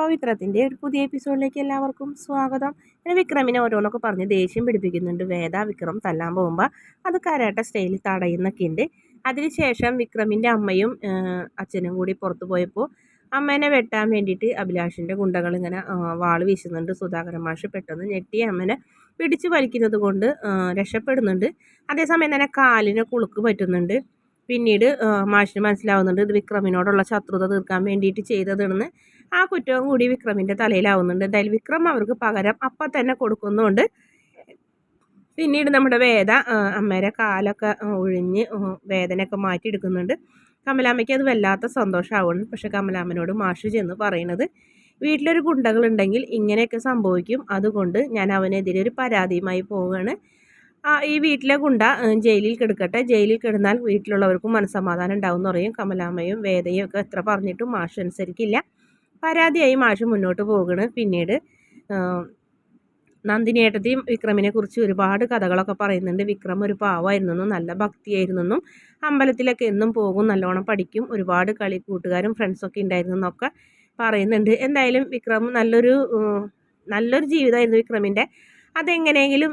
പവിത്രത്തിന്റെ ഒരു പുതിയ എപ്പിസോഡിലേക്ക് എല്ലാവർക്കും സ്വാഗതം. പിന്നെ വിക്രമിനെ ഓരോന്നൊക്കെ പറഞ്ഞ് ദേഷ്യം പിടിപ്പിക്കുന്നുണ്ട്. വേദ വിക്രം തല്ലാൻ പോകുമ്പോൾ അത് കരാട്ട സ്റ്റൈലിൽ തടയുന്നൊക്കെ ഉണ്ട്. അതിനുശേഷം വിക്രമിന്റെ അമ്മയും അച്ഛനും കൂടി പുറത്തു പോയപ്പോൾ അമ്മേനെ വെട്ടാൻ വേണ്ടിയിട്ട് അഭിലാഷിന്റെ ഗുണ്ടകൾ ഇങ്ങനെ വാൾ വീശുന്നുണ്ട്. സുധാകരൻ മാഷ് പെട്ടെന്ന് ഞെട്ടി അമ്മനെ പിടിച്ചു വലിക്കുന്നത് കൊണ്ട് രക്ഷപ്പെടുന്നുണ്ട്. അതേസമയം തന്നെ കാലിന് കുളുക്ക് പറ്റുന്നുണ്ട്. പിന്നീട് മാഷിന് മനസ്സിലാവുന്നുണ്ട് ഇത് വിക്രമിനോടുള്ള ശത്രുത തീർക്കാൻ വേണ്ടിയിട്ട് ചെയ്തതെന്ന്. ആ കുറ്റവും കൂടി വിക്രമിന്റെ തലയിലാവുന്നുണ്ട്. എന്തായാലും വിക്രം അവർക്ക് പകരം അപ്പം തന്നെ കൊടുക്കുന്നുണ്ട്. പിന്നീട് നമ്മുടെ വേദ അമ്മേരെ കാലൊക്കെ ഒഴിഞ്ഞ് വേദനയൊക്കെ മാറ്റിയെടുക്കുന്നുണ്ട്. കമലാമ്മയ്ക്ക് അത് വല്ലാത്ത സന്തോഷമാവുന്നു പക്ഷെ കമലാമ്മനോട് മാഷ് ചെന്ന് പറയുന്നത് വീട്ടിലൊരു ഗുണ്ടകളുണ്ടെങ്കിൽ ഇങ്ങനെയൊക്കെ സംഭവിക്കും. അതുകൊണ്ട് ഞാൻ അവനെതിരെ ഒരു പരാതിയുമായി പോവുകയാണ്. ഈ വീട്ടിലെ ഗുണ്ട ജയിലിൽ കിടക്കട്ടെ. ജയിലിൽ കിടന്നാൽ വീട്ടിലുള്ളവർക്കും മനസ്സമാധാനം ഉണ്ടാവും എന്ന് പറയും. കമലാമ്മയും വേദയും ഒക്കെ എത്ര പറഞ്ഞിട്ടും മാഷ് അനുസരിക്കില്ല. പരാതിയായി മാഷ് മുന്നോട്ട് പോകണ്. പിന്നീട് നന്ദിനിയേട്ടത്തെയും വിക്രമിനെ കുറിച്ച് ഒരുപാട് കഥകളൊക്കെ പറയുന്നുണ്ട്. വിക്രം ഒരു പാവമായിരുന്നെന്നും നല്ല ഭക്തിയായിരുന്നെന്നും അമ്പലത്തിലൊക്കെ എന്നും പോകും നല്ലോണം പഠിക്കും ഒരുപാട് കളി കൂട്ടുകാരും ഫ്രണ്ട്സൊക്കെ ഉണ്ടായിരുന്നെന്നൊക്കെ പറയുന്നുണ്ട്. എന്തായാലും വിക്രം നല്ലൊരു നല്ലൊരു ജീവിതമായിരുന്നു വിക്രമിന്റെ. അതെങ്ങനെയെങ്കിലും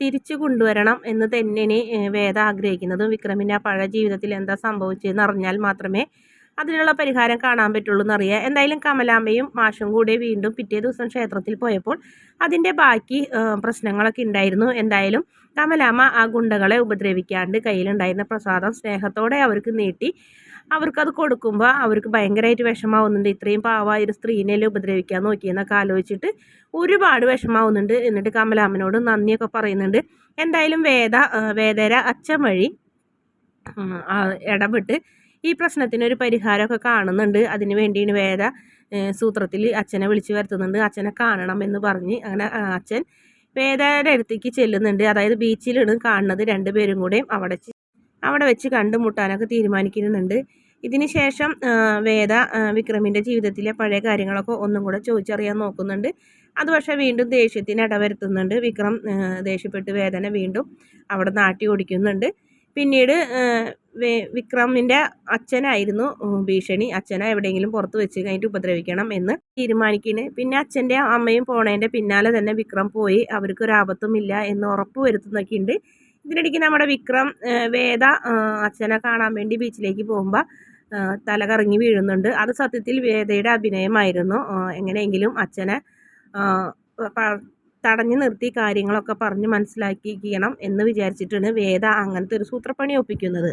തിരിച്ചു കൊണ്ടുവരണം എന്ന് തന്നെയാണ് വേദ ആഗ്രഹിക്കുന്നതും. വിക്രമിന്റെ ആ പഴയ ജീവിതത്തിൽ എന്താ സംഭവിച്ചതെന്ന് അറിഞ്ഞാൽ മാത്രമേ അതിനുള്ള പരിഹാരം കാണാൻ പറ്റുള്ളൂ എന്നറിയാം. എന്തായാലും കമലാമ്മയും മാഷും കൂടെ വീണ്ടും പിറ്റേ ദിവസം ക്ഷേത്രത്തിൽ പോയപ്പോൾ അതിന്റെ ബാക്കി പ്രശ്നങ്ങളൊക്കെ ഉണ്ടായിരുന്നു. എന്തായാലും കമലാമ്മ ആ ഗുണ്ടകളെ ഉപദ്രവിക്കാണ്ട് കയ്യിലുണ്ടായിരുന്ന പ്രസാദം സ്നേഹത്തോടെ അവർക്ക് നീട്ടി. അവർക്കത് കൊടുക്കുമ്പോൾ അവർക്ക് ഭയങ്കരമായിട്ട് വിഷമാവുന്നുണ്ട് ഇത്രയും പാവായ ഒരു സ്ത്രീനെല്ലാം ഉപദ്രവിക്കാൻ നോക്കിയെന്നൊക്കെ ആലോചിച്ചിട്ട് ഒരുപാട് വിഷമാവുന്നുണ്ട് എന്നിട്ട് കമലാമ്മനോട് നന്ദിയൊക്കെ പറയുന്നുണ്ട്. എന്തായാലും വേദ വേദര അച്ഛൻ വഴി ഇടപെട്ട് ഈ പ്രശ്നത്തിനൊരു പരിഹാരമൊക്കെ കാണുന്നുണ്ട്. അതിന് വേണ്ടിയാണ് വേദ സൂത്രത്തിൽ അച്ഛനെ വിളിച്ചു വരുത്തുന്നുണ്ട്. അച്ഛനെ കാണണം എന്ന് പറഞ്ഞ് അങ്ങനെ അച്ഛൻ വേദയുടെ അടുത്തേക്ക് ചെല്ലുന്നുണ്ട്. അതായത് ബീച്ചിലാണ് കാണുന്നത് രണ്ടുപേരും കൂടെയും അവിടെ അവിടെ വെച്ച് കണ്ടുമുട്ടാനൊക്കെ തീരുമാനിക്കുന്നുണ്ട്. ഇതിന് ശേഷം വേദ വിക്രമിന്റെ ജീവിതത്തിലെ പഴയ കാര്യങ്ങളൊക്കെ ഒന്നും കൂടെ ചോദിച്ചറിയാൻ നോക്കുന്നുണ്ട്. അത് പക്ഷേ വീണ്ടും ദേഷ്യത്തിന് ഇടവരുത്തുന്നുണ്ട്. വിക്രം ദേഷ്യപ്പെട്ട് വേദന വീണ്ടും അവിടെ നാട്ടി ഓടിക്കുന്നുണ്ട്. പിന്നീട് വിക്രമിന്റെ അച്ഛനായിരുന്നു ഭീഷണി. അച്ഛനെ എവിടെയെങ്കിലും പുറത്ത് വെച്ച് കഴിഞ്ഞിട്ട് ഉപദ്രവിക്കണം എന്ന് തീരുമാനിക്കുന്നത് പിന്നെ അച്ഛന്റെ അമ്മയും പോണേന്റെ പിന്നാലെ തന്നെ വിക്രം പോയി. അവർക്ക് അവർക്കൊരാപത്തും ഇല്ല എന്ന് ഉറപ്പ് വരുത്തുന്നൊക്കെ ഉണ്ട് ഇതിനിടയ്ക്ക് നമ്മുടെ വിക്രം വേദ അച്ഛനെ കാണാൻ വേണ്ടി ബീച്ചിലേക്ക് പോകുമ്പോൾ തല കറങ്ങി വീഴുന്നുണ്ട്. അത് സത്യത്തിൽ വേദയുടെ അഭിനയമായിരുന്നു. എങ്ങനെയെങ്കിലും അച്ഛനെ തടഞ്ഞു നിർത്തി കാര്യങ്ങളൊക്കെ പറഞ്ഞ് മനസ്സിലാക്കിക്കണം എന്ന് വിചാരിച്ചിട്ടാണ് വേദ അങ്ങനത്തെ ഒരു സൂത്രപ്പണി ഒപ്പിക്കുന്നത്.